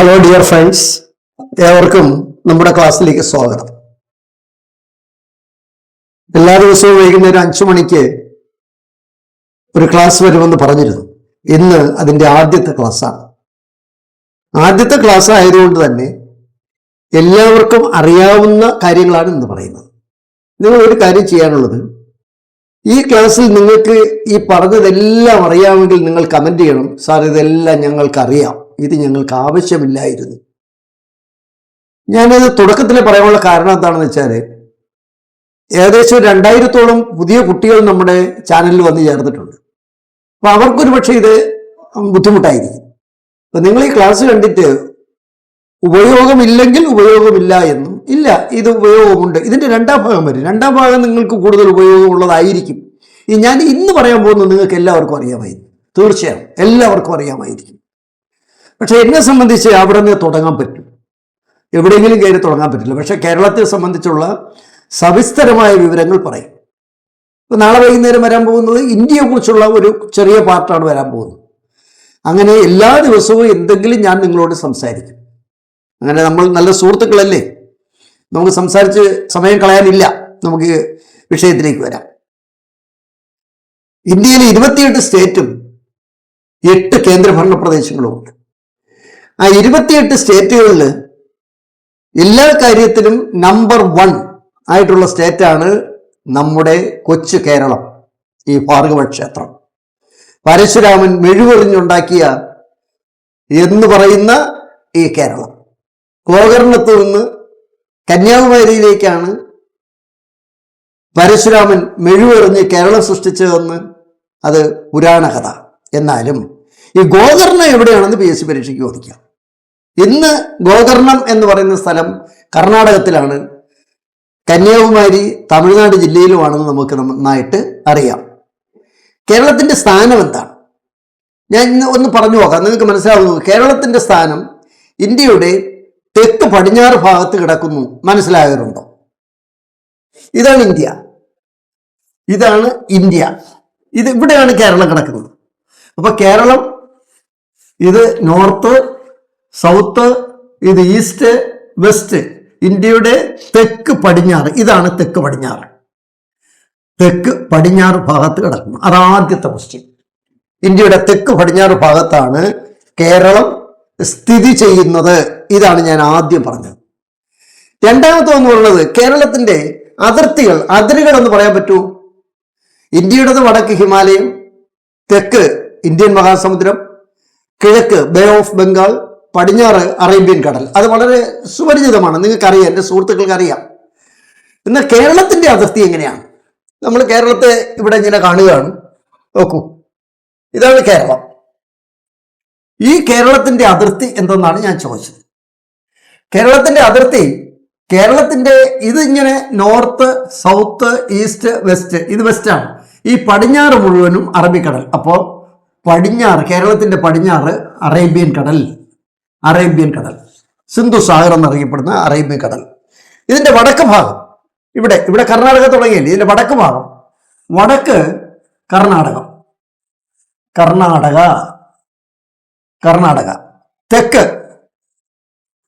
Hello dear friends ഏവർക്കും നമ്മുടെ ക്ലാസ്സിലേക്ക് സ്വാഗതം. എല്ലാ ദിവസവും വൈകുന്നേരം അഞ്ചു മണിക്ക് ഒരു ക്ലാസ് വരുമെന്ന് പറഞ്ഞിരുന്നു. ഇന്ന് അതിന്റെ ആദ്യത്തെ ക്ലാസ്സാണ്. ആദ്യത്തെ ക്ലാസ് ആയതുകൊണ്ട് തന്നെ എല്ലാവർക്കും അറിയാവുന്ന കാര്യങ്ങളാണ് ഇന്ന് പറയുന്നത്. നിങ്ങൾ ഒരു കാര്യം ചെയ്യാനുള്ളത് ഈ ക്ലാസ്സിൽ നിങ്ങൾക്ക് ഈ പറഞ്ഞതെല്ലാം അറിയാമെങ്കിൽ നിങ്ങൾ കമന്റ് ചെയ്യണം. സാർ ഇതെല്ലാം ഞങ്ങൾക്ക് അറിയാം ഇത് ഞങ്ങൾക്ക് ആവശ്യമില്ലായിരുന്നു. ഞാനത് തുടക്കത്തിൽ പറയാനുള്ള കാരണം എന്താണെന്ന് വെച്ചാൽ ഏകദേശം രണ്ടായിരത്തോളം പുതിയ കുട്ടികൾ നമ്മുടെ ചാനലിൽ വന്ന് ചേർന്നിട്ടുണ്ട്. അപ്പം അവർക്കൊരു പക്ഷേ ഇത് ബുദ്ധിമുട്ടായിരിക്കും. അപ്പം നിങ്ങൾ ഈ ക്ലാസ് കണ്ടിട്ട് ഉപയോഗമില്ലെങ്കിൽ ഉപയോഗമില്ല എന്നും ഇല്ല ഇത് ഉപയോഗമുണ്ട്. ഇതിന്റെ രണ്ടാം ഭാഗം വരും. രണ്ടാം ഭാഗം നിങ്ങൾക്ക് കൂടുതൽ ഉപയോഗമുള്ളതായിരിക്കും. ഞാൻ ഇന്ന് പറയാൻ പോകുന്നത് നിങ്ങൾക്ക് എല്ലാവർക്കും അറിയാമായിരിക്കും തീർച്ചയായും എല്ലാവർക്കും അറിയാമായിരിക്കും. പക്ഷെ എന്നെ സംബന്ധിച്ച് അവിടെ നിന്ന് തുടങ്ങാൻ പറ്റും. എവിടെയെങ്കിലും കയറി തുടങ്ങാൻ പറ്റില്ല. പക്ഷെ കേരളത്തെ സംബന്ധിച്ചുള്ള സവിസ്തരമായ വിവരങ്ങൾ പറയും. ഇപ്പം നാളെ വൈകുന്നേരം വരാൻ പോകുന്നത് ഇന്ത്യയെക്കുറിച്ചുള്ള ഒരു ചെറിയ പാർട്ടാണ് വരാൻ പോകുന്നത്. അങ്ങനെ എല്ലാ ദിവസവും എന്തെങ്കിലും ഞാൻ നിങ്ങളോട് സംസാരിക്കും. അങ്ങനെ നമ്മൾ നല്ല സുഹൃത്തുക്കളല്ലേ? നമുക്ക് സംസാരിച്ച് സമയം കളയാനില്ല. നമുക്ക് വിഷയത്തിലേക്ക് വരാം. ഇന്ത്യയിലെ ഇരുപത്തിയെട്ട് സ്റ്റേറ്റും എട്ട് കേന്ദ്രഭരണ പ്രദേശങ്ങളും ഉണ്ട് ആ ഇരുപത്തിയെട്ട് സ്റ്റേറ്റുകളിൽ എല്ലാ കാര്യത്തിലും നമ്പർ വൺ ആയിട്ടുള്ള സ്റ്റേറ്റാണ് നമ്മുടെ കൊച്ചു കേരളം ഈ ഭാർഗവ ക്ഷേത്രം. പരശുരാമൻ മെഴുവെറിഞ്ഞുണ്ടാക്കിയ എന്ന് പറയുന്ന ഈ കേരളം. ഗോകർണത്ത് നിന്ന് കന്യാകുമാരിയിലേക്കാണ് പരശുരാമൻ മെഴുവെറിഞ്ഞ് കേരളം സൃഷ്ടിച്ചതെന്ന് അത് പുരാണകഥ. എന്നാലും ഈ ഗോകർണ എവിടെയാണെന്ന് പി എസ് സി പരീക്ഷയ്ക്ക് ചോദിക്കാം. ഇന്ന് ഗോകർണം എന്ന് പറയുന്ന സ്ഥലം കർണാടകത്തിലാണ്. കന്യാകുമാരി തമിഴ്നാട് ജില്ലയിലുമാണെന്ന് നമുക്ക് നന്നായിട്ട് അറിയാം. കേരളത്തിന്റെ സ്ഥാനം എന്താണ്? ഞാൻ ഇന്ന് ഒന്ന് പറഞ്ഞു നോക്കാം. നിങ്ങൾക്ക് മനസ്സിലാവുന്നു. കേരളത്തിന്റെ സ്ഥാനം ഇന്ത്യയുടെ തെക്ക് പടിഞ്ഞാറ് ഭാഗത്ത് കിടക്കുന്നു. മനസ്സിലായവരുണ്ടോ? ഇതാണ് ഇന്ത്യ. ഇതാണ് ഇന്ത്യ. ഇത് ഇവിടെയാണ് കേരളം കിടക്കുന്നത്. അപ്പോൾ കേരളം ഇത് നോർത്ത് സൗത്ത് ഇത് ഈസ്റ്റ് വെസ്റ്റ് ഇന്ത്യയുടെ തെക്ക് പടിഞ്ഞാറ്. ഇതാണ് തെക്ക് പടിഞ്ഞാറ്. തെക്ക് പടിഞ്ഞാറ് ഭാഗത്ത് കിടക്കുന്നു. അതാദ്യത്തെ ക്വസ്റ്റ്യൻ ഇന്ത്യയുടെ തെക്ക് പടിഞ്ഞാറ് ഭാഗത്താണ് കേരളം സ്ഥിതി ചെയ്യുന്നത്. ഇതാണ് ഞാൻ ആദ്യം പറഞ്ഞത്. രണ്ടാമത്തെ ഒന്നുള്ളത് കേരളത്തിന്റെ അതിർത്തികൾ അതിരുകൾ എന്ന് പറയാൻ പറ്റൂ. ഇന്ത്യയുടെ വടക്ക് ഹിമാലയം തെക്ക് ഇന്ത്യൻ മഹാസമുദ്രം കിഴക്ക് ബേ ഓഫ് ബംഗാൾ പടിഞ്ഞാറ് അറേബ്യൻ കടൽ. അത് വളരെ സുപരിചിതമാണ്. നിങ്ങൾക്കറിയാം എന്റെ സുഹൃത്തുക്കൾക്ക് അറിയാം എന്നാൽ കേരളത്തിന്റെ അതിർത്തി എങ്ങനെയാണ്? നമ്മൾ കേരളത്തെ ഇവിടെ ഇങ്ങനെ കാണുകയാണ്. നോക്കൂ. ഇതാണ് കേരളം. ഈ കേരളത്തിന്റെ അതിർത്തി എന്തെന്നാണ് ഞാൻ ചോദിച്ചത്? കേരളത്തിന്റെ അതിർത്തി കേരളത്തിന്റെ ഇതിങ്ങനെ നോർത്ത് സൗത്ത് ഈസ്റ്റ് വെസ്റ്റ് ഇത് വെസ്റ്റാണ്. ഈ പടിഞ്ഞാറ് മുഴുവനും അറബിക്കടൽ. അപ്പോൾ പടിഞ്ഞാറ് കേരളത്തിന്റെ പടിഞ്ഞാറ് അറേബ്യൻ കടൽ. അറേബ്യൻ കടൽ. സിന്ധു സാഗർ എന്നറിയപ്പെടുന്ന അറേബ്യൻ കടൽ. ഇതിന്റെ വടക്ക് ഭാഗം ഇവിടെ ഇവിടെ കർണാടക തുടങ്ങിയില്ലേ? ഇതിന്റെ വടക്ക് ഭാഗം. വടക്ക് കർണാടകം. കർണാടക. കർണാടക. തെക്ക്.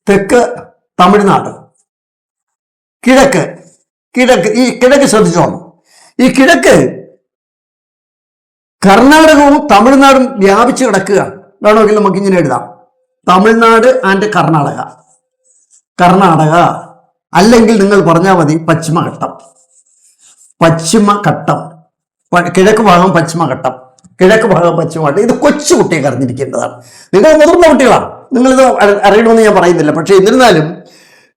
തെക്ക് തമിഴ്നാട്. കിഴക്ക്. കിഴക്ക് ഈ കിഴക്ക് ശ്രദ്ധിച്ചോണം. ഈ കിഴക്ക് കർണാടകവും തമിഴ്നാടും വ്യാപിച്ചു കിടക്കുകയാണ്. വേണമെങ്കിൽ നമുക്ക് ഇങ്ങനെ എഴുതാം. തമിഴ്നാട് ആൻഡ് കർണാടക. കർണാടക. അല്ലെങ്കിൽ നിങ്ങൾ പറഞ്ഞാൽ മതി പശ്ചിമഘട്ടം പശ്ചിമഘട്ടം കിഴക്ക് ഭാഗം പശ്ചിമഘട്ടം കിഴക്ക് ഭാഗം പശ്ചിമഘട്ടം ഇത് കൊച്ചു കുട്ടിയൊക്കെ അറിഞ്ഞിരിക്കേണ്ടതാണ്. നിങ്ങൾ മുതിർന്ന കുട്ടികളാണ്. നിങ്ങളിത് അറി- അറിയണമെന്ന് ഞാൻ പറയുന്നില്ല. പക്ഷേ എന്നിരുന്നാലും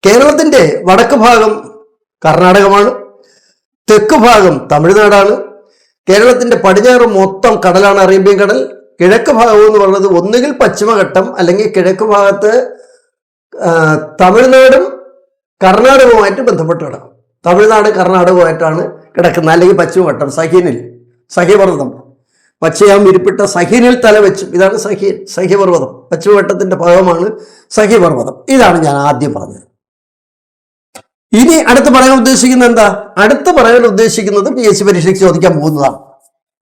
കേരളത്തിന്റെ വടക്ക് ഭാഗം കർണാടകമാണ്. തെക്ക് ഭാഗം തമിഴ്നാടാണ്. കേരളത്തിന്റെ പടിഞ്ഞാറ് മൊത്തം കടലാണ് അറേബ്യൻ കടൽ. കിഴക്ക് ഭാഗം എന്ന് പറയുന്നത് ഒന്നുകിൽ പശ്ചിമഘട്ടം അല്ലെങ്കിൽ കിഴക്ക് ഭാഗത്ത് തമിഴ്നാടും കർണാടകവുമായിട്ട് ബന്ധപ്പെട്ട് കിടക്കും തമിഴ്നാട് കർണാടകവുമായിട്ടാണ് കിടക്കുന്നത്. അല്ലെങ്കിൽ പശ്ചിമഘട്ടം സഹീനിൽ. സഹ്യപർവതം. പച്ചയാം വിരിപ്പിട്ട സഹീനിൽ തല വെച്ചും ഇതാണ് സഹീൻ സഹ്യപർവതം. പശ്ചിമഘട്ടത്തിന്റെ ഭാഗമാണ് സഹ്യപർവതം. ഇതാണ് ഞാൻ ആദ്യം പറഞ്ഞത്. ഇനി അടുത്ത് പറയാൻ ഉദ്ദേശിക്കുന്നത് എന്താ? അടുത്ത് പറയാൻ ഉദ്ദേശിക്കുന്നത് പി എസ് സി പരീക്ഷയ്ക്ക് ചോദിക്കാൻ പോകുന്നതാണ്.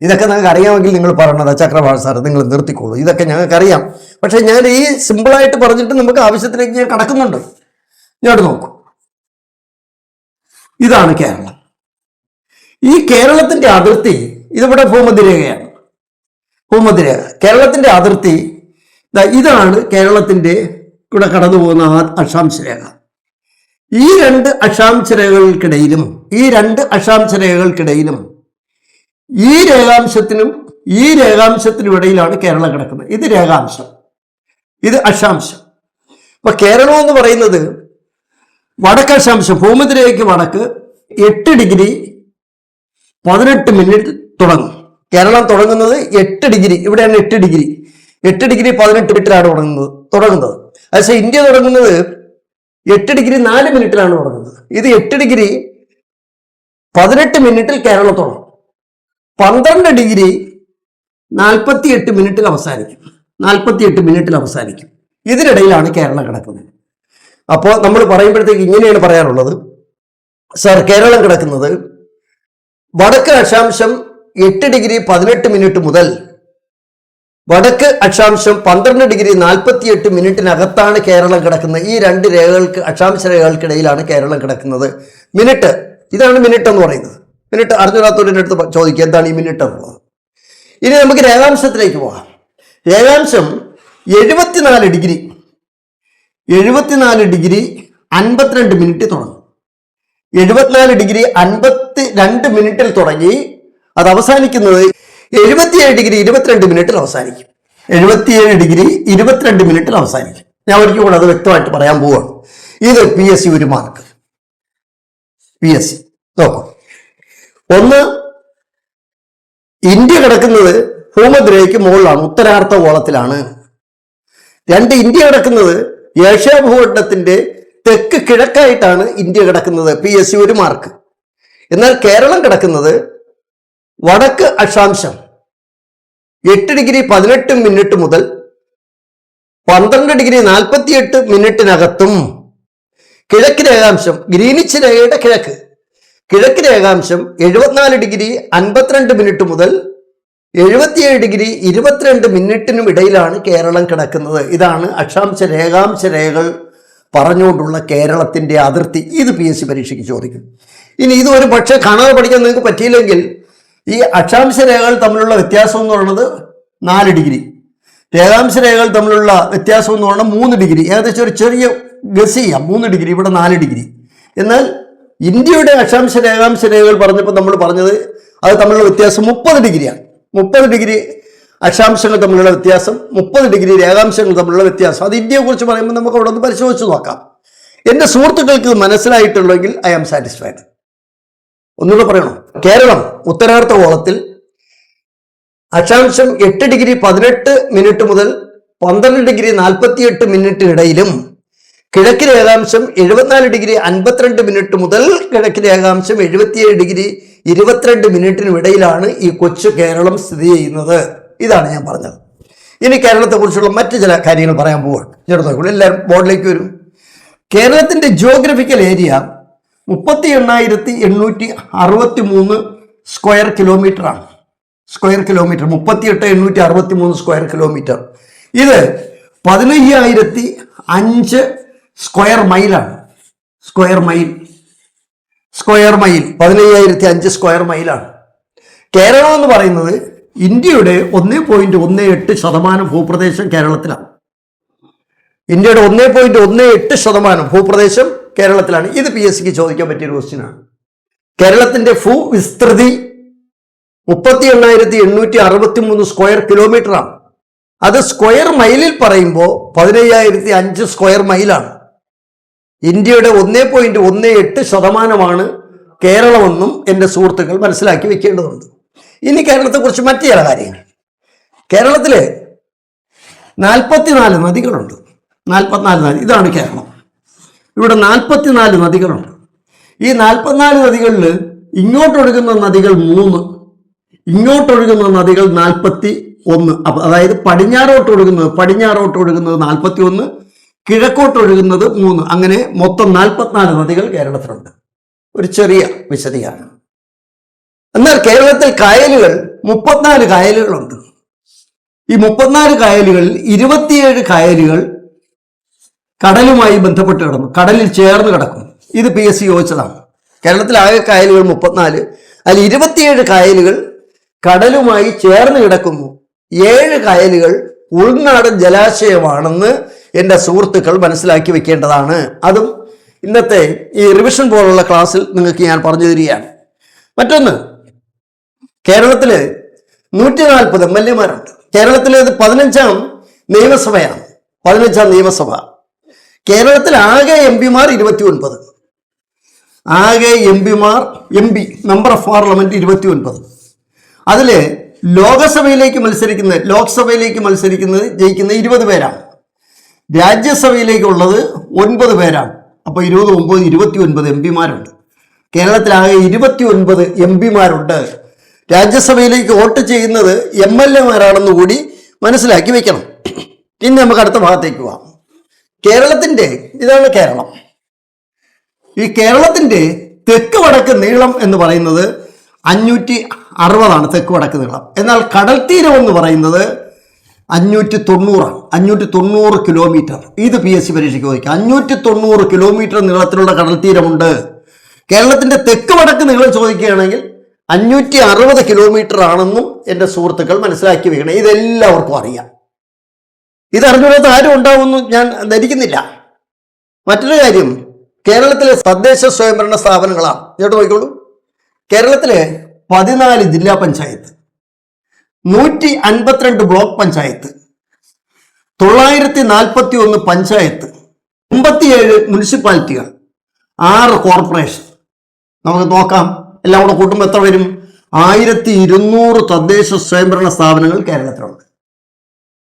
ഇതൊക്കെ നിങ്ങൾക്ക് അറിയാമെങ്കിൽ നിങ്ങൾ പറയണത് ചക്രവാള സാർ നിങ്ങൾ നിർത്തിക്കോളൂ. ഇതൊക്കെ ഞങ്ങൾക്ക് അറിയാം. പക്ഷെ ഞാൻ ഈ സിമ്പിളായിട്ട് പറഞ്ഞിട്ട് നമുക്ക് ആവശ്യത്തിലേക്ക് ഞാൻ കടക്കുന്നുണ്ട്. ഇങ്ങോട്ട് നോക്കൂ. ഇതാണ് കേരളം. ഈ കേരളത്തിന്റെ അതിർത്തി ഇതിവിടെ ഭൂമധ്യരേഖയാണ് ഭൂമധ്യരേഖ കേരളത്തിന്റെ അതിർത്തി ഇതാണ് കേരളത്തിന്റെ ഇവിടെ കടന്നു പോകുന്ന ആ അക്ഷാംശ രേഖ. ഈ രണ്ട് അക്ഷാംശ രേഖകൾക്കിടയിലും ഈ രണ്ട് അക്ഷാംശ രേഖകൾക്കിടയിലും ഈ രേഖാംശത്തിനും ഈ രേഖാംശത്തിനും ഇടയിലാണ് കേരളം കിടക്കുന്നത്. ഇത് രേഖാംശം. ഇത് അക്ഷാംശം. അപ്പൊ കേരളം എന്ന് പറയുന്നത് വടക്ക് അക്ഷാംശം ഭൂമധ്യരേഖയ്ക്ക് വടക്ക് എട്ട് ഡിഗ്രി പതിനെട്ട് മിനിറ്റ് തുടങ്ങും. കേരളം തുടങ്ങുന്നത് എട്ട് ഡിഗ്രി ഇവിടെയാണ് എട്ട് ഡിഗ്രി. എട്ട് ഡിഗ്രി പതിനെട്ട് മിനിറ്റിലാണ് തുടങ്ങുന്നത് തുടങ്ങുന്നത്. പക്ഷേ ഇന്ത്യ തുടങ്ങുന്നത് എട്ട് ഡിഗ്രി നാല് മിനിറ്റിലാണ് തുടങ്ങുന്നത്. ഇത് എട്ട് ഡിഗ്രി പതിനെട്ട് മിനിറ്റിൽ കേരളം തുടങ്ങും. പന്ത്രണ്ട് ഡിഗ്രി നാൽപ്പത്തി എട്ട് മിനിറ്റിൽ അവസാനിക്കും. നാൽപ്പത്തി എട്ട് മിനിറ്റിൽ അവസാനിക്കും. ഇതിനിടയിലാണ് കേരളം കിടക്കുന്നത്. അപ്പോൾ നമ്മൾ പറയുമ്പോഴത്തേക്ക് ഇങ്ങനെയാണ് പറയാറുള്ളത് സർ കേരളം കിടക്കുന്നത് വടക്ക് അക്ഷാംശം എട്ട് ഡിഗ്രി പതിനെട്ട് മിനിറ്റ് മുതൽ വടക്ക് അക്ഷാംശം പന്ത്രണ്ട് ഡിഗ്രി നാൽപ്പത്തി എട്ട് മിനിറ്റിനകത്താണ് കേരളം കിടക്കുന്നത്. ഈ രണ്ട് രേഖകൾക്ക് അക്ഷാംശ രേഖകൾക്കിടയിലാണ് കേരളം കിടക്കുന്നത്. മിനിറ്റ്. ഇതാണ് മിനിറ്റ് എന്ന് പറയുന്നത്. മിനിറ്റ് അറിഞ്ഞിടാത്തവരുടെ അടുത്ത് ചോദിക്കുക എന്താണ് ഈ മിനിറ്റ് എന്നുള്ളത് ഇനി നമുക്ക് രേഖാംശത്തിലേക്ക് പോകാം രേഖാംശം എഴുപത്തിനാല് ഡിഗ്രി എഴുപത്തിനാല് ഡിഗ്രി അൻപത്തിരണ്ട് മിനിറ്റ് തുടങ്ങി. എഴുപത്തിനാല് ഡിഗ്രി അൻപത്തി രണ്ട് മിനിറ്റിൽ തുടങ്ങി അത് അവസാനിക്കുന്നത് എഴുപത്തിയേഴ് ഡിഗ്രി ഇരുപത്തിരണ്ട് മിനിറ്റിൽ അവസാനിക്കും. എഴുപത്തിയേഴ് ഡിഗ്രി ഇരുപത്തിരണ്ട് മിനിറ്റിൽ അവസാനിക്കും. ഞാൻ ഒരിക്കൽ കൂടെ അത് വ്യക്തമായിട്ട് പറയാൻ പോവുകയാണ് ഇത് പി എസ് സി ഒരു മാർക്ക്. P S C. നോക്കൂ. ഒന്ന് ഇന്ത്യ കിടക്കുന്നത് ഭൂമധ്രയ്ക്ക് മുകളിലാണ് ഉത്തരാർത്ഥ ഗോളത്തിലാണ്. രണ്ട് ഇന്ത്യ കിടക്കുന്നത് ഏഷ്യാ ഭൂഖണ്ഡത്തിന്റെ തെക്ക് കിഴക്കായിട്ടാണ് ഇന്ത്യ കിടക്കുന്നത് പി എസ് സി ഒരു മാർക്ക്. എന്നാൽ കേരളം കിടക്കുന്നത് വടക്ക് അക്ഷാംശം. എട്ട് ഡിഗ്രി പതിനെട്ട് മിനിറ്റ് മുതൽ പന്ത്രണ്ട് ഡിഗ്രി നാൽപ്പത്തിയെട്ട് മിനിറ്റിനകത്തും. കിഴക്ക് രേഖാംശം ഗ്രീനിച്ച് രേഖയുടെ കിഴക്ക്. കിഴക്ക് രേഖാംശം എഴുപത്തിനാല് ഡിഗ്രി അൻപത്തിരണ്ട് മിനിറ്റ് മുതൽ എഴുപത്തിയേഴ് ഡിഗ്രി ഇരുപത്തിരണ്ട് മിനിറ്റിനും ഇടയിലാണ് കേരളം കിടക്കുന്നത്. ഇതാണ് അക്ഷാംശ രേഖാംശ രേഖകൾ പറഞ്ഞുകൊണ്ടുള്ള കേരളത്തിന്റെ അതിർത്തി. ഇത് പി എസ് സി പരീക്ഷയ്ക്ക് ചോദിക്കും. ഇനി ഇത് ഒരു പക്ഷേ കാണാതെ പഠിക്കാൻ നിങ്ങൾക്ക് പറ്റിയില്ലെങ്കിൽ ഈ അക്ഷാംശ രേഖകൾ തമ്മിലുള്ള വ്യത്യാസം എന്ന് പറയുന്നത് നാല് ഡിഗ്രി. രേഖാംശ രേഖകൾ തമ്മിലുള്ള വ്യത്യാസം എന്ന് പറയുന്നത് മൂന്ന് ഡിഗ്രി. ഏകദേശം ഒരു ചെറിയ ഗസ് ചെയ്യാം. മൂന്ന് ഡിഗ്രി. ഇവിടെ നാല് ഡിഗ്രി. എന്നാൽ ഇന്ത്യയുടെ അക്ഷാംശ രേഖാംശ രേഖകൾ പറഞ്ഞപ്പോൾ നമ്മൾ പറഞ്ഞത് അത് തമ്മിലുള്ള വ്യത്യാസം മുപ്പത് ഡിഗ്രിയാണ്. മുപ്പത് ഡിഗ്രി അക്ഷാംശങ്ങൾ തമ്മിലുള്ള വ്യത്യാസം മുപ്പത് ഡിഗ്രി രേഖാംശങ്ങൾ തമ്മിലുള്ള വ്യത്യാസം. അത് ഇന്ത്യയെക്കുറിച്ച് പറയുമ്പോൾ നമുക്ക് അവിടെ ഒന്ന് പരിശോധിച്ച് നോക്കാം. എന്റെ സുഹൃത്തുക്കൾക്ക് ഇത് മനസ്സിലായിട്ടുള്ളെങ്കിൽ ഐ ആം സാറ്റിസ്ഫൈഡ് ഒന്നുകൂടെ പറയണോ? കേരളം ഉത്തരാർത്ഥ ഗോളത്തിൽ അക്ഷാംശം എട്ട് ഡിഗ്രി പതിനെട്ട് മിനിറ്റ് മുതൽ പന്ത്രണ്ട് ഡിഗ്രി നാൽപ്പത്തിയെട്ട് മിനിറ്റിനിടയിലും കിഴക്ക് രേഖാംശം എഴുപത്തിനാല് ഡിഗ്രി അൻപത്തിരണ്ട് മിനിറ്റ് മുതൽ കിഴക്ക് രേഖാംശം എഴുപത്തിയേഴ് ഡിഗ്രി ഇരുപത്തിരണ്ട് മിനിറ്റിനും ഇടയിലാണ് ഈ കൊച്ചു കേരളം സ്ഥിതി ചെയ്യുന്നത്. ഇതാണ് ഞാൻ പറഞ്ഞത്. ഇനി കേരളത്തെക്കുറിച്ചുള്ള മറ്റു ചില കാര്യങ്ങൾ പറയാൻ പോവാണ്. നോക്കൂ എല്ലാവരും ബോർഡിലേക്ക് വരും. കേരളത്തിന്റെ ജിയോഗ്രഫിക്കൽ ഏരിയ മുപ്പത്തി എണ്ണായിരത്തി എണ്ണൂറ്റി അറുപത്തി മൂന്ന് സ്ക്വയർ കിലോമീറ്ററാണ് സ്ക്വയർ കിലോമീറ്റർ മുപ്പത്തിയെട്ട് എണ്ണൂറ്റി അറുപത്തി മൂന്ന് സ്ക്വയർ കിലോമീറ്റർ ഇത് പതിനയ്യായിരത്തി അഞ്ച് square മൈലാണ്. Square mile. Square mile. പതിനയ്യായിരത്തി അഞ്ച് സ്ക്വയർ മൈലാണ്. കേരളം എന്ന് പറയുന്നത് ഇന്ത്യയുടെ ഒന്ന് പോയിന്റ് ഒന്ന് എട്ട് ശതമാനം ഭൂപ്രദേശം കേരളത്തിലാണ്. ഇന്ത്യയുടെ ഒന്ന് പോയിന്റ് ഒന്ന് എട്ട് ശതമാനം ഭൂപ്രദേശം കേരളത്തിലാണ്. ഇത് പി എസ് സിക്ക് ചോദിക്കാൻ പറ്റിയൊരു ക്വസ്റ്റ്യനാണ് കേരളത്തിന്റെ ഭൂ വിസ്തൃതി മുപ്പത്തി എണ്ണായിരത്തി എണ്ണൂറ്റി അറുപത്തി മൂന്ന് സ്ക്വയർ കിലോമീറ്ററാണ്. അത് സ്ക്വയർ മൈലിൽ പറയുമ്പോൾ പതിനയ്യായിരത്തി അഞ്ച് സ്ക്വയർ മൈലാണ്. ഇന്ത്യയുടെ ഒന്നേ പോയിന്റ് ഒന്ന് എട്ട് ശതമാനമാണ് കേരളമെന്നും എന്റെ സുഹൃത്തുക്കൾ മനസ്സിലാക്കി വെക്കേണ്ടതുണ്ട്. ഇനി കേരളത്തെക്കുറിച്ച് മറ്റു ചില കാര്യങ്ങൾ. കേരളത്തിൽ നാൽപ്പത്തിനാല് നദികളുണ്ട്. നാൽപ്പത്തിനാല് നദി ഇതാണ് കേരളം. ഇവിടെ നാൽപ്പത്തിനാല് നദികളുണ്ട്. ഈ നാൽപ്പത്തിനാല് നദികളിൽ ഇങ്ങോട്ടൊഴുകുന്ന നദികൾ മൂന്ന് ഇങ്ങോട്ടൊഴുകുന്ന നദികൾ നാൽപ്പത്തി ഒന്ന്. അതായത് പടിഞ്ഞാറോട്ട് ഒഴുകുന്നത് പടിഞ്ഞാറോട്ട് ഒഴുകുന്നത് നാൽപ്പത്തി ഒന്ന് കിഴക്കോട്ട് ഒഴുകുന്നത് മൂന്ന്. അങ്ങനെ മൊത്തം നാൽപ്പത്തിനാല് നദികൾ കേരളത്തിലുണ്ട്. ഒരു ചെറിയ വിശദീകരണം. എന്നാൽ കേരളത്തിൽ കായലുകൾ മുപ്പത്തിനാല് കായലുകളുണ്ട്. ഈ മുപ്പത്തിനാല് കായലുകളിൽ ഇരുപത്തിയേഴ് കായലുകൾ കടലുമായി ബന്ധപ്പെട്ട് കിടന്നു കടലിൽ ചേർന്ന് കിടക്കും. ഇത് പി എസ് സി ചോദിച്ചതാണ്. കേരളത്തിലാകെ കായലുകൾ മുപ്പത്തിനാല്. അതിൽ ഇരുപത്തിയേഴ് കായലുകൾ കടലുമായി ചേർന്ന് കിടക്കുന്നു. ഏഴ് കായലുകൾ ഉൾനാടൻ ജലാശയമാണെന്ന് എന്റെ സുഹൃത്തുക്കൾ മനസ്സിലാക്കി വെക്കേണ്ടതാണ്. അതും ഇന്നത്തെ ഈ റിവിഷൻ പോലുള്ള ക്ലാസ്സിൽ നിങ്ങൾക്ക് ഞാൻ പറഞ്ഞു തരികയാണ്. മറ്റൊന്ന് കേരളത്തിൽ നൂറ്റി നാൽപ്പത് എം എൽ എമാരുണ്ട്. കേരളത്തിലെ പതിനഞ്ചാം നിയമസഭയാണ്. പതിനഞ്ചാം നിയമസഭ. കേരളത്തിൽ ആകെ എം പിമാർ ഇരുപത്തി ഒൻപത് ആകെ എം പിമാർ M P member of parliament ഇരുപത്തി ഒൻപത് അതിൽ ലോകസഭയിലേക്ക് മത്സരിക്കുന്നത് ലോക്സഭയിലേക്ക് മത്സരിക്കുന്നത് ജയിക്കുന്ന ഇരുപത് പേരാണ്. രാജ്യസഭയിലേക്കുള്ളത് ഒൻപത് പേരാണ്. അപ്പോൾ ഇരുപത് ഒമ്പത് ഇരുപത്തി ഒൻപത് എം പിമാരുണ്ട്. കേരളത്തിലാകെ ഇരുപത്തി ഒൻപത് എം പിമാരുണ്ട്. രാജ്യസഭയിലേക്ക് വോട്ട് ചെയ്യുന്നത് എം എൽ എമാരാണെന്ന് കൂടി മനസ്സിലാക്കി വെക്കണം. ഇനി നമുക്ക് അടുത്ത ഭാഗത്തേക്ക് പോവാം. കേരളത്തിന്റെ ഇതാണ് കേരളം. ഈ കേരളത്തിന്റെ തെക്ക് വടക്ക് നീളം എന്ന് പറയുന്നത് അഞ്ഞൂറ്റി അറുപതാണ് തെക്ക് വടക്ക് നീളം. എന്നാൽ കടൽ തീരം എന്ന് പറയുന്നത് അഞ്ഞൂറ്റി തൊണ്ണൂറാണ് അഞ്ഞൂറ്റി തൊണ്ണൂറ് കിലോമീറ്റർ. ഇത് പി എസ് സി പരീക്ഷയ്ക്ക് ചോദിക്കാം. അഞ്ഞൂറ്റി തൊണ്ണൂറ് കിലോമീറ്റർ നീളത്തിലുള്ള കടൽ തീരമുണ്ട്. കേരളത്തിന്റെ തെക്ക് വടക്ക് നീളം ചോദിക്കുകയാണെങ്കിൽ അഞ്ഞൂറ്റി അറുപത് കിലോമീറ്റർ ആണെന്നും എന്റെ സുഹൃത്തുക്കൾ മനസ്സിലാക്കി വെക്കണം. ഇതെല്ലാവർക്കും അറിയാം. ഇത് ആരും ഉണ്ടാവുമെന്ന് ഞാൻ ധരിക്കുന്നില്ല. മറ്റൊരു കാര്യം കേരളത്തിലെ തദ്ദേശ സ്വയംഭരണ സ്ഥാപനങ്ങളാണ്. ഇങ്ങോട്ട് നോക്കിക്കോളൂ. കേരളത്തിലെ പതിനാല് ജില്ലാ പഞ്ചായത്ത്. നൂറ്റി അൻപത്തിരണ്ട് ബ്ലോക്ക് പഞ്ചായത്ത് തൊള്ളായിരത്തി നാൽപ്പത്തി ഒന്ന് പഞ്ചായത്ത് എൺപത്തിയേഴ് മുനിസിപ്പാലിറ്റികൾ ആറ് കോർപ്പറേഷൻ. നമുക്ക് നോക്കാം എല്ലാം കൂടെ കൂട്ടുമ്പോൾ എത്ര വരും? ആയിരത്തി ഇരുന്നൂറ് തദ്ദേശ സ്വയംഭരണ സ്ഥാപനങ്ങൾ കേരളത്തിലുണ്ട്.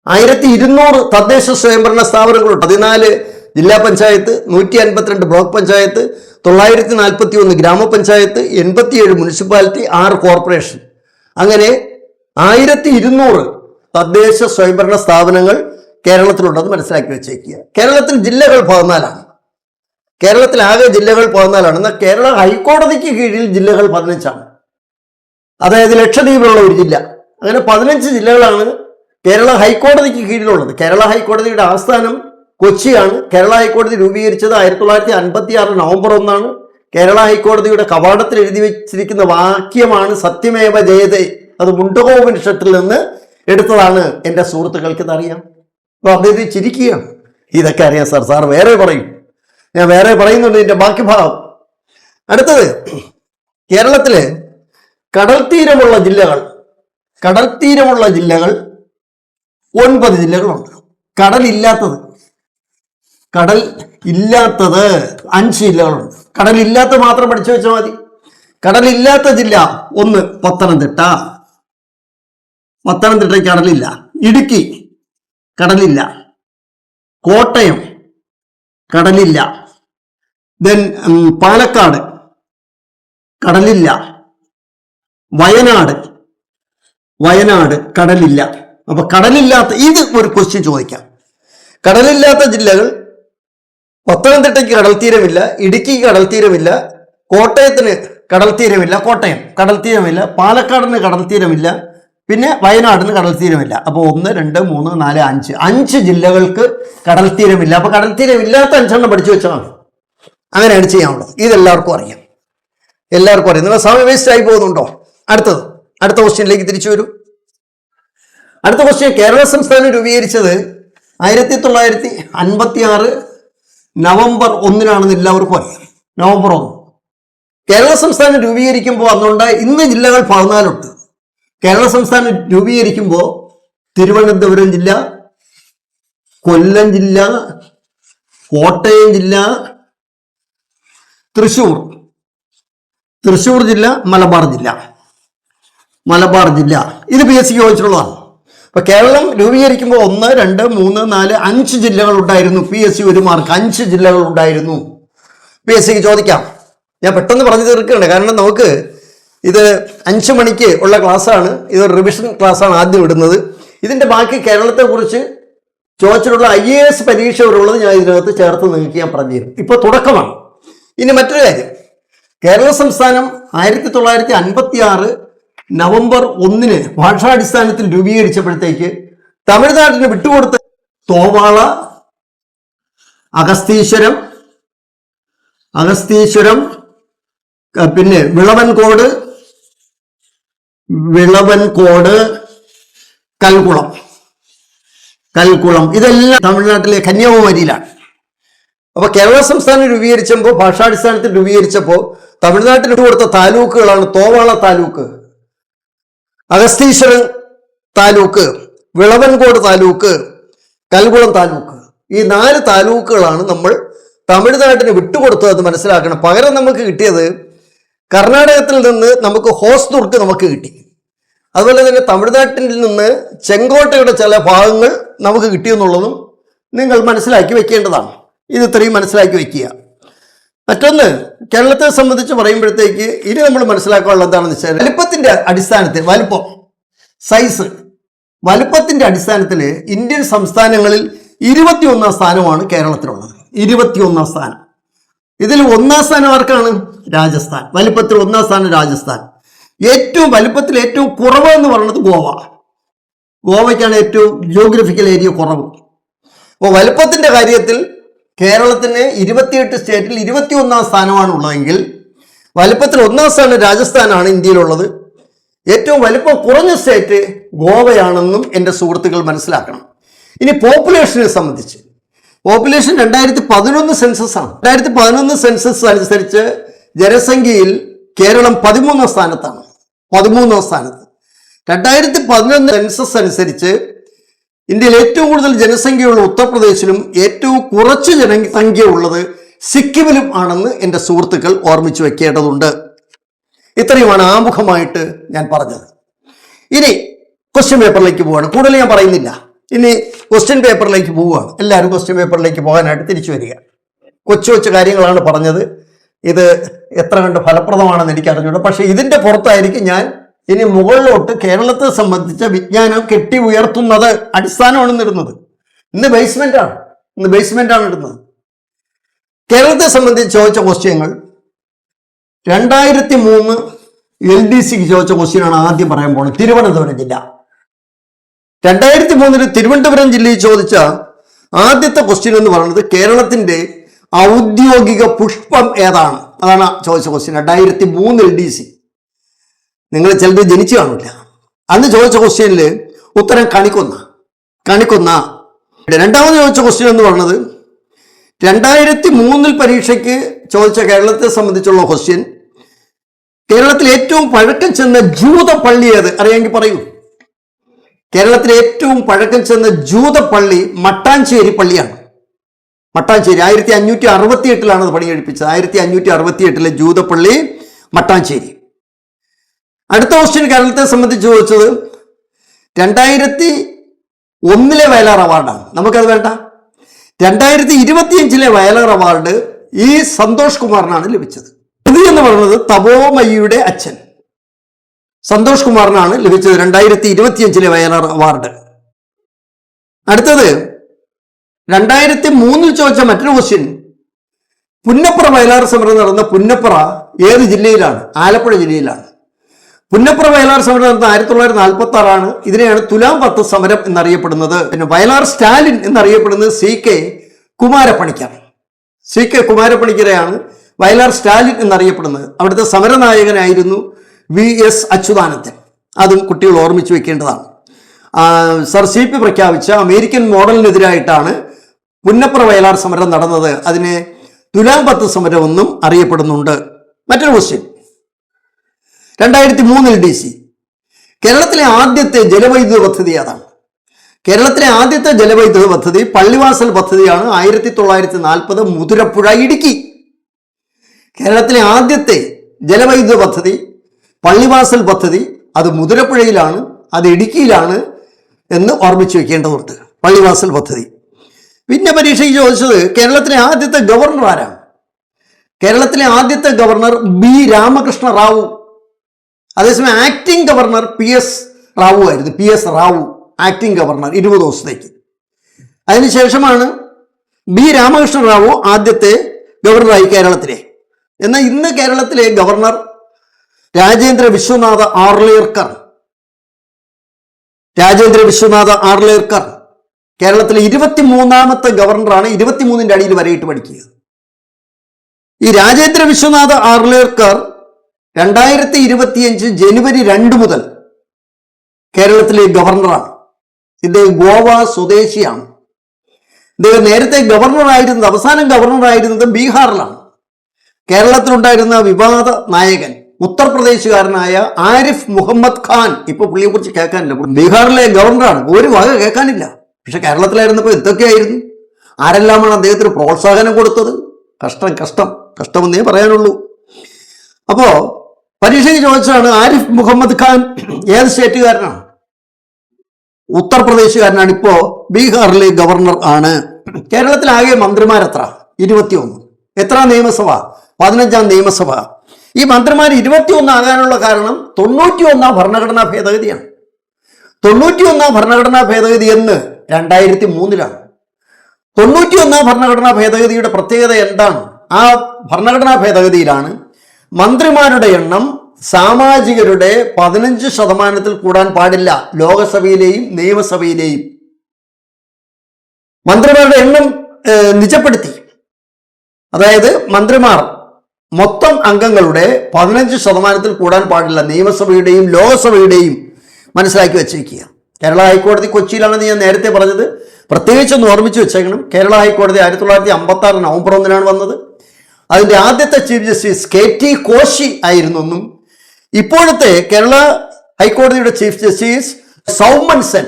ആയിരത്തി ഇരുന്നൂറ് തദ്ദേശ സ്വയംഭരണ സ്ഥാപനങ്ങളുണ്ട്. പതിനാല് ജില്ലാ പഞ്ചായത്ത് നൂറ്റി അൻപത്തിരണ്ട് ബ്ലോക്ക് പഞ്ചായത്ത് തൊള്ളായിരത്തി നാൽപ്പത്തി ഒന്ന് ഗ്രാമപഞ്ചായത്ത് എൺപത്തിയേഴ് മുനിസിപ്പാലിറ്റി ആറ് കോർപ്പറേഷൻ. അങ്ങനെ ആയിരത്തി ഇരുന്നൂറ് തദ്ദേശ സ്വയംഭരണ സ്ഥാപനങ്ങൾ കേരളത്തിലുണ്ടെന്ന് മനസ്സിലാക്കി വെച്ചേക്കുക. കേരളത്തിൽ ജില്ലകൾ പതിനാലാണ്. കേരളത്തിൽ ആകെ ജില്ലകൾ പതിനാലാണ്. എന്നാൽ കേരള ഹൈക്കോടതിക്ക് കീഴിൽ ജില്ലകൾ പതിനഞ്ചാണ്. അതായത് ലക്ഷദ്വീപിലുള്ള ഒരു ജില്ല. അങ്ങനെ പതിനഞ്ച് ജില്ലകളാണ് കേരള ഹൈക്കോടതിക്ക് കീഴിലുള്ളത്. കേരള ഹൈക്കോടതിയുടെ ആസ്ഥാനം കൊച്ചിയാണ്. കേരള ഹൈക്കോടതി രൂപീകരിച്ചത് ആയിരത്തി തൊള്ളായിരത്തി അൻപത്തി ആറ് നവംബർ ഒന്നാണ്. കേരള ഹൈക്കോടതിയുടെ കവാടത്തിൽ എഴുതി വെച്ചിരിക്കുന്ന വാക്യമാണ് സത്യമേവ ജയതേ. അത് മുണ്ടകോപനിഷത്തിൽ നിന്ന് എടുത്തതാണ് എന്റെ സുഹൃത്തുക്കൾക്ക് ഇതറിയാം അപ്പോൾ അദ്ദേഹത്തെ ചിരിക്കുകയാണ്. ഇതൊക്കെ അറിയാം സാർ. സാർ വേറെ പറയും. ഞാൻ വേറെ പറയുന്നുണ്ട് എന്റെ ബാക്കി ഭാഗം അടുത്തത് കേരളത്തിലെ കടൽ തീരമുള്ള ജില്ലകൾ കടൽ തീരമുള്ള ജില്ലകൾ ഒൻപത് ജില്ലകളുണ്ട്. കടലില്ലാത്തത് കടൽ ഇല്ലാത്തത് അഞ്ച് ജില്ലകളുണ്ട്. കടലില്ലാത്ത മാത്രം പഠിച്ചു വെച്ചാൽ മതി. കടലില്ലാത്ത ജില്ല ഒന്ന് പത്തനംതിട്ട. പത്തനംതിട്ടയ്ക്ക് കടലില്ല. ഇടുക്കി കടലില്ല. കോട്ടയം കടലില്ല. ദെൻ പാലക്കാട് കടലില്ല. വയനാട് വയനാട് കടലില്ല. അപ്പൊ കടലില്ലാത്ത ഇത് ഒരു ക്വസ്റ്റ്യൻ ചോദിക്കാം. കടലില്ലാത്ത ജില്ലകൾ പത്തനംതിട്ടയ്ക്ക് കടൽ തീരമില്ല ഇടുക്കിക്ക് കടൽ തീരമില്ല കോട്ടയത്തിന് കടൽ തീരമില്ല കോട്ടയം കടൽ തീരമില്ല പാലക്കാടിന് കടൽ തീരമില്ല പിന്നെ വയനാടിന് കടൽ തീരമില്ല. അപ്പോൾ ഒന്ന് രണ്ട് മൂന്ന് നാല് അഞ്ച്. അഞ്ച് ജില്ലകൾക്ക് കടൽ തീരമില്ല. അപ്പോൾ കടൽ തീരമില്ലാത്ത അഞ്ചെണ്ണം പഠിച്ചു വെച്ചാൽ അങ്ങനെയാണ് ചെയ്യാനുള്ളത്. ഇതെല്ലാവർക്കും അറിയാം. എല്ലാവർക്കും അറിയാം. നിങ്ങൾ സമയം വേസ്റ്റ് ആയി പോകുന്നുണ്ടോ? അടുത്തത്. അടുത്ത ക്വസ്റ്റ്യനിലേക്ക് തിരിച്ചു വരൂ. അടുത്ത ക്വസ്റ്റ്യൻ കേരള സംസ്ഥാനം രൂപീകരിച്ചത് ആയിരത്തി തൊള്ളായിരത്തി അൻപത്തി ആറ് നവംബർ ഒന്നിനാണെന്ന് എല്ലാവർക്കും അറിയാം. നവംബർ ഒന്ന്. കേരള സംസ്ഥാനം രൂപീകരിക്കുമ്പോൾ അന്നുണ്ടായ ഇന്ന് ജില്ലകൾ പതിനാലുണ്ട്. കേരള സംസ്ഥാനം രൂപീകരിക്കുമ്പോൾ തിരുവനന്തപുരം ജില്ല കൊല്ലം ജില്ല കോട്ടയം ജില്ല തൃശൂർ. തൃശൂർ ജില്ല മലബാർ ജില്ല. മലബാർ ജില്ല. ഇത് പി എസ് സിക്ക് ചോദിച്ചിട്ടുള്ളതാണ്. അപ്പൊ കേരളം രൂപീകരിക്കുമ്പോൾ ഒന്ന് രണ്ട് മൂന്ന് നാല് അഞ്ച് ജില്ലകൾ ഉണ്ടായിരുന്നു. പി എസ് സി ഒരു മാർക്ക് അഞ്ച് ജില്ലകൾ ഉണ്ടായിരുന്നു. പി എസ് സിക്ക് ചോദിക്കാം. ഞാൻ പെട്ടെന്ന് പറഞ്ഞു തീർക്കുകയാണ് കാരണം നമുക്ക് ഇത് അഞ്ച് മണിക്ക് ഉള്ള ക്ലാസ്സാണ്. ഇത് റിവിഷൻ ക്ലാസ്സാണ് ആദ്യം ഇടുന്നത്. ഇതിന്റെ ബാക്കി കേരളത്തെക്കുറിച്ച് ചോദിച്ചിട്ടുള്ള ഐ എ എസ് പരീക്ഷ ഉള്ളത് ഞാൻ ഇതിനകത്ത് ചേർത്ത് നിങ്ങൾക്ക് ഞാൻ പറഞ്ഞു തരും. ഇപ്പോൾ തുടക്കമാണ്. ഇനി മറ്റൊരു കാര്യം. കേരള സംസ്ഥാനം ആയിരത്തി തൊള്ളായിരത്തി അൻപത്തി ആറ് നവംബർ ഒന്നിന് ഭാഷാടിസ്ഥാനത്തിൽ രൂപീകരിച്ചപ്പോഴത്തേക്ക് തമിഴ്നാട്ടിന് വിട്ടുകൊടുത്ത തോവാള അഗസ്തീശ്വരം അഗസ്തീശ്വരം പിന്നെ വിളവൻകോട് വിളവൻകോട് കൽക്കുളം. കൽക്കുളം. ഇതെല്ലാം തമിഴ്നാട്ടിലെ കന്യാകുമാരിയിലാണ്. അപ്പൊ കേരള സംസ്ഥാനം രൂപീകരിച്ചപ്പോൾ ഭാഷാടിസ്ഥാനത്തിൽ രൂപീകരിച്ചപ്പോൾ തമിഴ്നാട്ടിൽ കൊടുത്ത താലൂക്കുകളാണ് തോവാള താലൂക്ക് അഗസ്തീശ്വരൻ താലൂക്ക് വിളവൻകോട് താലൂക്ക് കൽകുളം താലൂക്ക്. ഈ നാല് താലൂക്കുകളാണ് നമ്മൾ തമിഴ്നാട്ടിന് വിട്ടുകൊടുത്തതെന്ന് മനസ്സിലാക്കണം. പകരം നമുക്ക് കിട്ടിയത് കർണാടകത്തിൽ നിന്ന് നമുക്ക് ഹോസ്ദുർഗ് നമുക്ക് കിട്ടി. അതുപോലെ തന്നെ തമിഴ്നാട്ടിൽ നിന്ന് ചെങ്കോട്ടയുടെ ചില ഭാഗങ്ങൾ നമുക്ക് കിട്ടിയെന്നുള്ളതും നിങ്ങൾ മനസ്സിലാക്കി വെക്കേണ്ടതാണ്. ഇത് ഇത്രയും മനസ്സിലാക്കി വെക്കുക. മറ്റൊന്ന് കേരളത്തെ സംബന്ധിച്ച് പറയുമ്പോഴത്തേക്ക് ഇനി നമ്മൾ മനസ്സിലാക്കാനുള്ള എന്താണെന്ന് വെച്ചാൽ വലിപ്പത്തിന്റെ അടിസ്ഥാനത്തിൽ വലിപ്പം സൈസ് വലിപ്പത്തിന്റെ അടിസ്ഥാനത്തിൽ ഇന്ത്യൻ സംസ്ഥാനങ്ങളിൽ ഇരുപത്തിയൊന്നാം സ്ഥാനമാണ് കേരളത്തിലുള്ളത്. ഇരുപത്തിയൊന്നാം സ്ഥാനം. ഇതിൽ ഒന്നാം സ്ഥാനം ആർക്കാണ്? രാജസ്ഥാൻ. വലിപ്പത്തിൽ ഒന്നാം സ്ഥാനം രാജസ്ഥാൻ. ഏറ്റവും വലിപ്പത്തിൽ ഏറ്റവും കുറവ് എന്ന് പറയുന്നത് ഗോവ. ഗോവയ്ക്കാണ് ഏറ്റവും ജിയോഗ്രഫിക്കൽ ഏരിയ കുറവ്. അപ്പോൾ വലിപ്പത്തിന്റെ കാര്യത്തിൽ കേരളത്തിന് ഇരുപത്തിയെട്ട് സ്റ്റേറ്റിൽ ഇരുപത്തി ഒന്നാം സ്ഥാനമാണ് ഉള്ളതെങ്കിൽ വലിപ്പത്തിൽ ഒന്നാം സ്ഥാനം രാജസ്ഥാനാണ് ഇന്ത്യയിലുള്ളത്. ഏറ്റവും വലിപ്പം കുറഞ്ഞ സ്റ്റേറ്റ് ഗോവയാണെന്നും എന്റെ സുഹൃത്തുക്കൾ മനസ്സിലാക്കണം. ഇനി പോപ്പുലേഷനെ സംബന്ധിച്ച്. പോപ്പുലേഷൻ രണ്ടായിരത്തി പതിനൊന്ന് സെൻസസ് ആണ്. രണ്ടായിരത്തി പതിനൊന്ന് സെൻസസ് അനുസരിച്ച് ജനസംഖ്യയിൽ കേരളം പതിമൂന്നാം സ്ഥാനത്താണ്. പതിമൂന്നാം സ്ഥാനത്ത്. രണ്ടായിരത്തി പതിനൊന്ന് സെൻസസ് അനുസരിച്ച് ഇന്ത്യയിൽ ഏറ്റവും കൂടുതൽ ജനസംഖ്യയുള്ള ഉത്തർപ്രദേശിലും ഏറ്റവും കുറച്ച് ജനസംഖ്യ ഉള്ളത് സിക്കിമിലും ആണെന്ന് എന്റെ സുഹൃത്തുക്കൾ ഓർമ്മിച്ചു വെക്കേണ്ടതുണ്ട്. ഇത്രയുമാണ് ആമുഖമായിട്ട് ഞാൻ പറഞ്ഞത്. ഇനി ക്വസ്റ്റ്യൻ പേപ്പറിലേക്ക് പോവാണ്. കൂടുതൽ ഞാൻ പറയുന്നില്ല. ഇനി ക്വസ്റ്റ്യൻ പേപ്പറിലേക്ക് പോവുകയാണ്. എല്ലാവരും ക്വസ്റ്റ്യൻ പേപ്പറിലേക്ക് പോകാനായിട്ട് തിരിച്ചു വരിക. കൊച്ചു കൊച്ചു കാര്യങ്ങളാണ് പറഞ്ഞത്. ഇത് എത്ര കണ്ട് ഫലപ്രദമാണെന്ന് എനിക്ക് അറിഞ്ഞൂടാ. പക്ഷേ ഇതിന്റെ പുറത്തായിരിക്കും ഞാൻ ഇനി മുകളിലോട്ട് കേരളത്തെ സംബന്ധിച്ച വിജ്ഞാനം കെട്ടി ഉയർത്തുന്നത് അടിസ്ഥാനമാണ് ഇന്ന് ഇടുന്നത്. ഇന്ന് ബേസ്മെന്റ് ആണ്. ഇന്ന് ബേസ്മെന്റ് ആണ് ഇടുന്നത്. കേരളത്തെ സംബന്ധിച്ച് ചോദിച്ച ക്വസ്റ്റ്യങ്ങൾ രണ്ടായിരത്തി മൂന്ന് എൽ ഡി സിക്ക് ചോദിച്ച ക്വസ്റ്റ്യനാണ് ആദ്യം പറയാൻ പോകുന്നത്. തിരുവനന്തപുരം ജില്ല. രണ്ടായിരത്തി മൂന്നിൽ തിരുവനന്തപുരം ജില്ലയിൽ ചോദിച്ച ആദ്യത്തെ ക്വസ്റ്റ്യൻ എന്ന് പറയുന്നത് കേരളത്തിന്റെ ഔദ്യോഗിക പുഷ്പം ഏതാണ്? അതാണ് ചോദിച്ച ക്വസ്റ്റ്യൻ രണ്ടായിരത്തി മൂന്നിൽ ഡി സി നിങ്ങൾ ചിലത് ജനിച്ചു കാണില്ല. അന്ന് ചോദിച്ച ക്വസ്റ്റ്യനിൽ ഉത്തരം കണിക്കൊന്ന കണിക്കൊന്ന. രണ്ടാമത് ചോദിച്ച ക്വസ്റ്റ്യൻ എന്ന് പറയുന്നത് രണ്ടായിരത്തി മൂന്നിൽ പരീക്ഷയ്ക്ക് ചോദിച്ച കേരളത്തെ സംബന്ധിച്ചുള്ള ക്വസ്റ്റ്യൻ കേരളത്തിൽ ഏറ്റവും പഴക്കം ചെന്ന ജൂത പള്ളി ഏത്? അറിയാമെങ്കിൽ പറയൂ. കേരളത്തിലെ ഏറ്റവും പഴക്കം ചെന്ന ജൂത പള്ളി മട്ടാഞ്ചേരി പള്ളിയാണ്. മട്ടാഞ്ചേരി. ആയിരത്തി അഞ്ഞൂറ്റി അറുപത്തി എട്ടിലാണ് അത് പണി കഴിപ്പിച്ചത് ആയിരത്തി അഞ്ഞൂറ്റി അറുപത്തി എട്ടിലെ ജൂതപ്പള്ളി മട്ടാഞ്ചേരി. അടുത്ത ക്വസ്റ്റ്യൻ കേരളത്തെ സംബന്ധിച്ച് ചോദിച്ചത് രണ്ടായിരത്തി ഒന്നിലെ വയലാർ അവാർഡാണ്. നമുക്കത് വേണ്ട. രണ്ടായിരത്തി ഇരുപത്തിയഞ്ചിലെ വയലാർ അവാർഡ് ഈ സന്തോഷ് കുമാറിനാണ് ലഭിച്ചത്. പ്രതി എന്ന് പറയുന്നത് തപോമയ്യയുടെ അച്ഛൻ. സന്തോഷ് കുമാറിനാണ് ലഭിച്ചത് രണ്ടായിരത്തി ഇരുപത്തിയഞ്ചിലെ വയനാർ അവാർഡ്. അടുത്തത് രണ്ടായിരത്തി മൂന്നിൽ ചോദിച്ച മറ്റൊരു ക്വസ്റ്റ്യൻ പുന്നപ്പുറ വയലാർ സമരം നടന്ന പുന്നപ്പുറ ഏത് ജില്ലയിലാണ്? ആലപ്പുഴ ജില്ലയിലാണ്. പുന്നപ്പുറ വയലാർ സമരം നടന്ന ആയിരത്തി തൊള്ളായിരത്തി നാൽപ്പത്തി ആറാണ് ഇതിനെയാണ് തുലാം പത്ത് സമരം എന്നറിയപ്പെടുന്നത്. പിന്നെ വയലാർ സ്റ്റാലിൻ എന്നറിയപ്പെടുന്നത് C K Kumarapanicker. C K കുമാരപ്പണിക്കരെയാണ് Vayalar Stalin എന്നറിയപ്പെടുന്നത്. അവിടുത്തെ സമരനായകനായിരുന്നു വി എസ് അച്യുതാനന്ദൻ. അതും കുട്ടികൾ ഓർമ്മിച്ചു വെക്കേണ്ടതാണ്. സർ സി പി പ്രഖ്യാപിച്ച അമേരിക്കൻ മോഡലിനെതിരായിട്ടാണ് പുന്നപ്ര വയലാർ സമരം നടന്നത്. അതിനെ തുലാം പത്ത് സമരം എന്നും അറിയപ്പെടുന്നുണ്ട്. മറ്റൊരു ക്വസ്റ്റ്യൻ രണ്ടായിരത്തി മൂന്നിൽ ഡി സി കേരളത്തിലെ ആദ്യത്തെ ജലവൈദ്യുത പദ്ധതി അതാണ് കേരളത്തിലെ ആദ്യത്തെ ജലവൈദ്യുത പദ്ധതി പള്ളിവാസൽ പദ്ധതിയാണ് ആയിരത്തി തൊള്ളായിരത്തി നാൽപ്പത് മുതിരപ്പുഴ ഇടുക്കി. കേരളത്തിലെ ആദ്യത്തെ ജലവൈദ്യുത പദ്ധതി പള്ളിവാസൽ പദ്ധതി അത് മുതിരപ്പുഴയിലാണ് അത് ഇടുക്കിയിലാണ് എന്ന് ഓർമ്മിച്ചു വെക്കേണ്ടതുണ്ട്. പള്ളിവാസൽ പദ്ധതി. പിന്നെ പരീക്ഷയ്ക്ക് ചോദിച്ചത് കേരളത്തിലെ ആദ്യത്തെ ഗവർണർ ആരാണ്? കേരളത്തിലെ ആദ്യത്തെ ഗവർണർ ബി രാമകൃഷ്ണ റാവു. അതേസമയം acting governor P S Rao ആയിരുന്നു. P S Rao acting governor ഇരുപത് ദിവസത്തേക്ക്. അതിനുശേഷമാണ് ബി രാമകൃഷ്ണ റാവു ആദ്യത്തെ ഗവർണറായി കേരളത്തിലെ. എന്നാൽ ഇന്ന് കേരളത്തിലെ ഗവർണർ രാജേന്ദ്ര വിശ്വനാഥ ആർലേർക്കർ. രാജേന്ദ്ര വിശ്വനാഥ ആർലേർക്കർ. കേരളത്തിലെ ഇരുപത്തിമൂന്നാമത്തെ ഗവർണറാണ് ഇരുപത്തിമൂന്നിന്റെ അടിയിൽ വരെയിട്ട് പഠിക്കുക. ഈ രാജേന്ദ്ര വിശ്വനാഥ ആർലേർക്കർ രണ്ടായിരത്തി ഇരുപത്തിയഞ്ച് ജനുവരി രണ്ട് മുതൽ കേരളത്തിലെ ഗവർണറാണ്. ഇദ്ദേഹം ഗോവ സ്വദേശിയാണ്. ഇദ്ദേഹം നേരത്തെ ഗവർണറായിരുന്നത് അവസാനം ഗവർണറായിരുന്നത് ബീഹാറിലാണ്. കേരളത്തിലുണ്ടായിരുന്ന വിവാദ നായകൻ ഉത്തർപ്രദേശുകാരനായ ആരിഫ് മുഹമ്മദ് ഖാൻ. ഇപ്പൊ പുള്ളിയെ കുറിച്ച് കേൾക്കാനില്ല ബീഹാറിലെ ഗവർണറാണ്. ഒരു വക കേൾക്കാനില്ല. പക്ഷെ കേരളത്തിലായിരുന്നപ്പോൾ എന്തൊക്കെയായിരുന്നു ആരെല്ലാമാണ് അദ്ദേഹത്തിന് പ്രോത്സാഹനം കൊടുത്തത്? കഷ്ടം കഷ്ടം. കഷ്ടമെന്നേ പറയാനുള്ളൂ. അപ്പോ പരീക്ഷയ്ക്ക് ചോദിച്ചതാണ് ആരിഫ് മുഹമ്മദ് ഖാൻ ഏത് സ്റ്റേറ്റുകാരനാണ്? ഉത്തർപ്രദേശുകാരനാണ്. ഇപ്പോ ബീഹാറിലെ ഗവർണർ ആണ്. കേരളത്തിലാകെ മന്ത്രിമാരെത്ര? ഇരുപത്തിയൊന്ന്. എത്ര നിയമസഭ? പതിനഞ്ചാം നിയമസഭ? ഈ മന്ത്രിമാർ ഇരുപത്തിയൊന്നാകാനുള്ള കാരണം തൊണ്ണൂറ്റി ഒന്നാം ഭരണഘടനാ ഭേദഗതിയാണ്. തൊണ്ണൂറ്റി ഒന്നാം ഭരണഘടനാ ഭേദഗതി എന്ന് രണ്ടായിരത്തി മൂന്നിലാണ് തൊണ്ണൂറ്റി ഒന്നാം ഭരണഘടനാ ഭേദഗതിയുടെ പ്രത്യേകത എന്താണ്? ആ ഭരണഘടനാ ഭേദഗതിയിലാണ് മന്ത്രിമാരുടെ എണ്ണം സാമാജികരുടെ പതിനഞ്ച് ശതമാനത്തിൽ കൂടാൻ പാടില്ല ലോകസഭയിലെയും നിയമസഭയിലെയും. മന്ത്രിമാരുടെ എണ്ണം നിജപ്പെടുത്തി. അതായത് മന്ത്രിമാർ മൊത്തം അംഗങ്ങളുടെ പതിനഞ്ച് ശതമാനത്തിൽ കൂടാൻ പാടില്ല നിയമസഭയുടെയും ലോകസഭയുടെയും മനസ്സിലാക്കി വെച്ചിരിക്കുക കേരള ഹൈക്കോടതി കൊച്ചിയിലാണെന്ന് ഞാൻ നേരത്തെ പറഞ്ഞത്. പ്രത്യേകിച്ചൊന്ന് ഓർമ്മിച്ച് വെച്ചേക്കണം. കേരള ഹൈക്കോടതി ആയിരത്തി തൊള്ളായിരത്തി അമ്പത്തി ആറ് നവംബർ ഒന്നിനാണ് വന്നത്. അതിന്റെ ആദ്യത്തെ chief justice K T Koshi ആയിരുന്നു എന്നും ഇപ്പോഴത്തെ കേരള ഹൈക്കോടതിയുടെ ചീഫ് ജസ്റ്റിസ് സൗമൻ സെൻ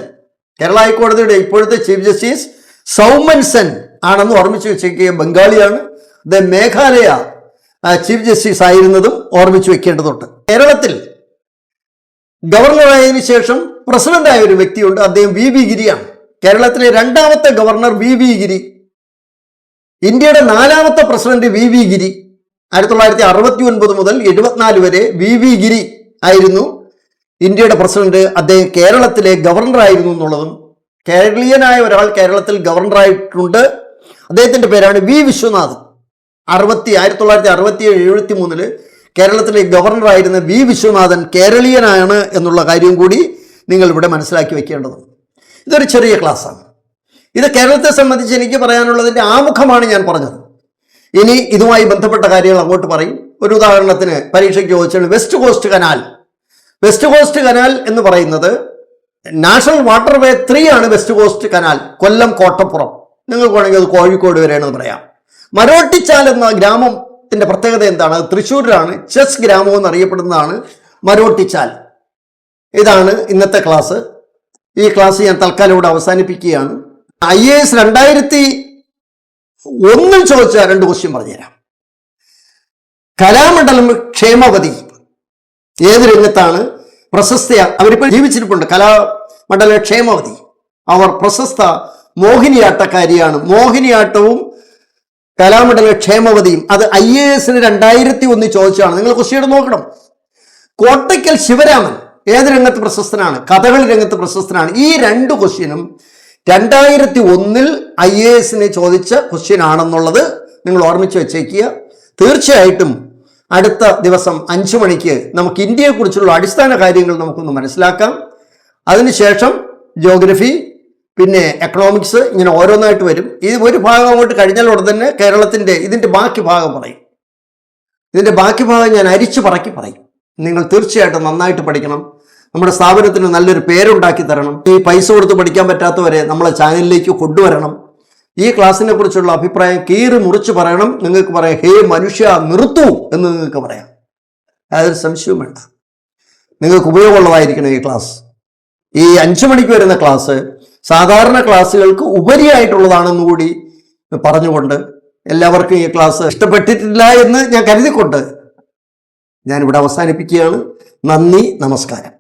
കേരള ഹൈക്കോടതിയുടെ ഇപ്പോഴത്തെ ചീഫ് ജസ്റ്റിസ് സൗമൻ സെൻ ആണെന്ന് ഓർമ്മിച്ച് വെച്ചേക്കുക ബംഗാളിയാണ്. ദ മേഘാലയ ചീഫ് ജസ്റ്റിസ് ആയിരുന്നതും ഓർമ്മിച്ചു വെക്കേണ്ടതുണ്ട്. കേരളത്തിൽ ഗവർണറായതിനു ശേഷം പ്രസിഡന്റായ ഒരു വ്യക്തിയുണ്ട് അദ്ദേഹം വി. വി. ഗിരിയാണ്. കേരളത്തിലെ രണ്ടാമത്തെ ഗവർണർ വി. വി. ഗിരി ഇന്ത്യയുടെ നാലാമത്തെ പ്രസിഡന്റ് വി. വി. ഗിരി ആയിരത്തി തൊള്ളായിരത്തി അറുപത്തി ഒൻപത് മുതൽ എഴുപത്തിനാല് വരെ വി. വി. ഗിരി ആയിരുന്നു. ഇന്ത്യയുടെ പ്രസിഡന്റ് അദ്ദേഹം കേരളത്തിലെ ഗവർണറായിരുന്നു എന്നുള്ളതും കേരളീയനായ ഒരാൾ കേരളത്തിൽ ഗവർണറായിട്ടുണ്ട്. അദ്ദേഹത്തിന്റെ പേരാണ് വി. വിശ്വനാഥ് അറുപത്തി ആയിരത്തി തൊള്ളായിരത്തി അറുപത്തി ഏഴ് എഴുപത്തി മൂന്നിൽ കേരളത്തിലെ ഗവർണറായിരുന്ന വി വിശ്വനാഥൻ കേരളീയനാണ് എന്നുള്ള കാര്യം കൂടി നിങ്ങൾ ഇവിടെ മനസ്സിലാക്കി വെക്കേണ്ടതുണ്ട്. ഇതൊരു ചെറിയ ക്ലാസ്സാണ്. ഇത് കേരളത്തെ സംബന്ധിച്ച് എനിക്ക് പറയാനുള്ളതിന്റെ ആമുഖമാണ് ഞാൻ പറഞ്ഞത്. ഇനി ഇതുമായി ബന്ധപ്പെട്ട കാര്യങ്ങൾ അങ്ങോട്ട് പറയും. ഒരു ഉദാഹരണത്തിന് പരീക്ഷയ്ക്ക് ചോദിച്ചാണ് west coast canal west coast canal എന്ന് പറയുന്നത് നാഷണൽ വാട്ടർവേ ത്രീ ആണ് west coast canal Kollam Kottappuram. നിങ്ങൾക്ക് വേണമെങ്കിൽ അത് കോഴിക്കോട് വരെയാണെന്ന് പറയാം. മരോട്ടിച്ചാൽ എന്ന ഗ്രാമത്തിന്റെ പ്രത്യേകത എന്താണ്? തൃശ്ശൂരിലാണ് ചെസ് ഗ്രാമം എന്നറിയപ്പെടുന്നതാണ് മരോട്ടിച്ചാൽ. ഇതാണ് ഇന്നത്തെ ക്ലാസ് ഈ ക്ലാസ് ഞാൻ തൽക്കാലം ഇവിടെ അവസാനിപ്പിക്കുകയാണ്. ഐ എ എസ് രണ്ടായിരത്തി ഒന്നിൽ ചോദിച്ച രണ്ട് ക്വസ്റ്റ്യൻ പറഞ്ഞുതരാം. കലാമണ്ഡലം ക്ഷേമവതി ഏത് രംഗത്താണ് പ്രശസ്ത അവരിപ്പോൾ ജീവിച്ചിരിപ്പുണ്ട്. കലാമണ്ഡല ക്ഷേമവതി. അവർ പ്രശസ്ത മോഹിനിയാട്ടക്കാരിയാണ്. മോഹിനിയാട്ടവും കലാമണ്ഡല ക്ഷേമവതിയും അത് ഐ എ എസിന് രണ്ടായിരത്തി ഒന്ന് ചോദിച്ചാണ് നിങ്ങൾ ക്വസ്റ്റ്യൻ നോക്കണം. കോട്ടയ്ക്കൽ ശിവരാമൻ ഏത് രംഗത്ത് പ്രശസ്തനാണ്? കഥകളി രംഗത്ത് പ്രശസ്തനാണ്. ഈ രണ്ട് ക്വസ്റ്റ്യനും രണ്ടായിരത്തി ഒന്നിൽ ഐ എ എസിനെ ചോദിച്ച ക്വസ്റ്റ്യൻ ആണെന്നുള്ളത് നിങ്ങൾ ഓർമ്മിച്ച് വെച്ചേക്കുക. തീർച്ചയായിട്ടും അടുത്ത ദിവസം അഞ്ചു മണിക്ക് നമുക്ക് ഇന്ത്യയെക്കുറിച്ചുള്ള അടിസ്ഥാന കാര്യങ്ങൾ നമുക്കൊന്ന് മനസ്സിലാക്കാം. അതിനുശേഷം ജോഗ്രഫി പിന്നെ എക്കണോമിക്സ് ഇങ്ങനെ ഓരോന്നായിട്ട് വരും. ഇത് ഒരു ഭാഗം അങ്ങോട്ട് കഴിഞ്ഞാൽ ഉടൻ തന്നെ കേരളത്തിന്റെ ഇതിന്റെ ബാക്കി ഭാഗം പറയും. ഇതിന്റെ ബാക്കി ഭാഗം ഞാൻ അരിച്ചു പറക്കി പറയും. നിങ്ങൾ തീർച്ചയായിട്ടും നന്നായിട്ട് പഠിക്കണം. നമ്മുടെ സ്ഥാപനത്തിന് നല്ലൊരു പേരുണ്ടാക്കി തരണം. ഈ പൈസ കൊടുത്ത് പഠിക്കാൻ പറ്റാത്തവരെ നമ്മളെ ചാനലിലേക്ക് കൊണ്ടുവരണം. ഈ ക്ലാസ്സിനെ കുറിച്ചുള്ള അഭിപ്രായം കീറി മുറിച്ച് പറയണം. നിങ്ങൾക്ക് പറയാം ഹേ മനുഷ്യ നിർത്തൂ എന്ന് നിങ്ങൾക്ക് പറയാം. അതൊരു സംശയവും വേണ്ട. നിങ്ങൾക്ക് ഉപയോഗമുള്ളതായിരിക്കണം ഈ ക്ലാസ്. ഈ അഞ്ചു മണിക്ക് വരുന്ന ക്ലാസ് സാധാരണ ക്ലാസ്സുകൾക്ക് ഉപരിയായിട്ടുള്ളതാണെന്ന് കൂടി പറഞ്ഞുകൊണ്ട് എല്ലാവർക്കും ഈ ക്ലാസ് ഇഷ്ടപ്പെട്ടിട്ടില്ല എന്ന് ഞാൻ കരുതിക്കൊണ്ട് ഞാനിവിടെ അവസാനിപ്പിക്കുകയാണ്. നന്ദി നമസ്കാരം.